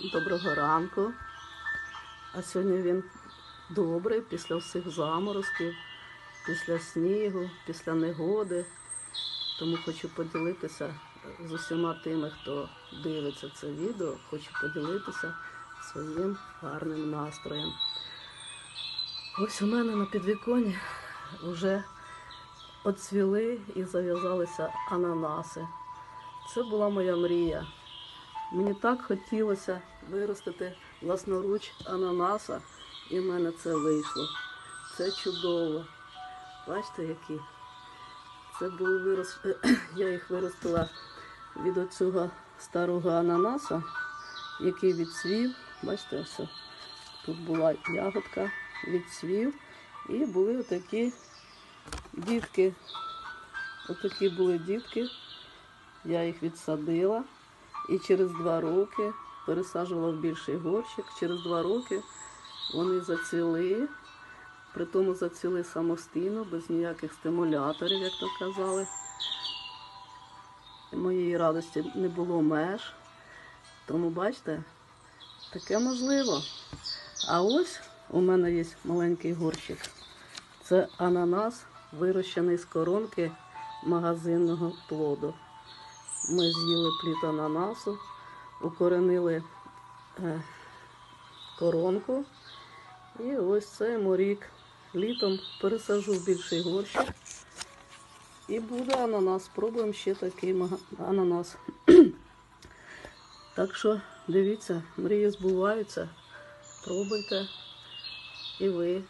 Доброго ранку. А сьогодні він добрий після всіх заморозків, після снігу, після негоди. Тому хочу поділитися з усіма тими, хто дивиться це відео. Хочу поділитися своїм гарним настроєм. Ось у мене на підвіконі вже оцвіли і зав'язалися ананаси. Це була моя мрія. Мені так хотілося виростити власноруч ананаса, і в мене це вийшло. Це чудово. Бачите, які? Це були вирос... Я їх виростила від оцього старого ананаса, який відцвів. Бачите, ось тут була ягодка, відцвів. І були отакі дітки. Отакі були дітки. Я їх відсадила. І через два роки пересаджувала в більший горщик. Через два роки вони зацвіли, при тому зацвіли самостійно, без ніяких стимуляторів, як то казали. Моєї радості не було меж. Тому, бачите, таке можливо. А ось у мене є маленький горщик. Це ананас, вирощений з коронки магазинного плоду. Ми з'їли плід ананасу, укоренили е, коронку. І ось це морік. Літом пересажу в більший горщик. І буде ананас. Спробуємо ще такий ананас. так що дивіться, мрії збуваються. Пробуйте. І ви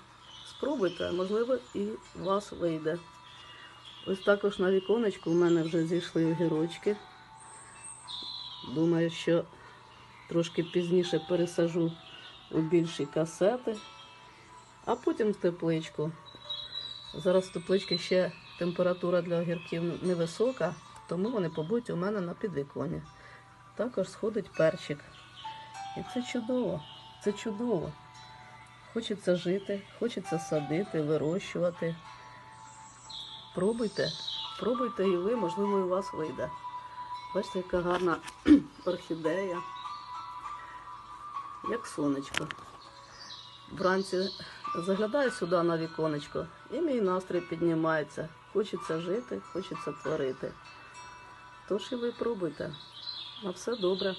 спробуйте, можливо, і у вас вийде. Ось також на віконечку у мене вже зійшли огірочки. Думаю, що трошки пізніше пересажу у більші касети, а потім в тепличку. Зараз в тепличці ще температура для огірків невисока, тому вони побудуть у мене на підвіконі. Також сходить перчик. І це чудово, це чудово. Хочеться жити, хочеться садити, вирощувати. Пробуйте, пробуйте і ви, можливо, і у вас вийде. Бачите, яка гарна орхідея, як сонечко. Вранці заглядаю сюди на віконечко, і мій настрій піднімається. Хочеться жити, хочеться творити. Тож і ви пробуйте. На все добре.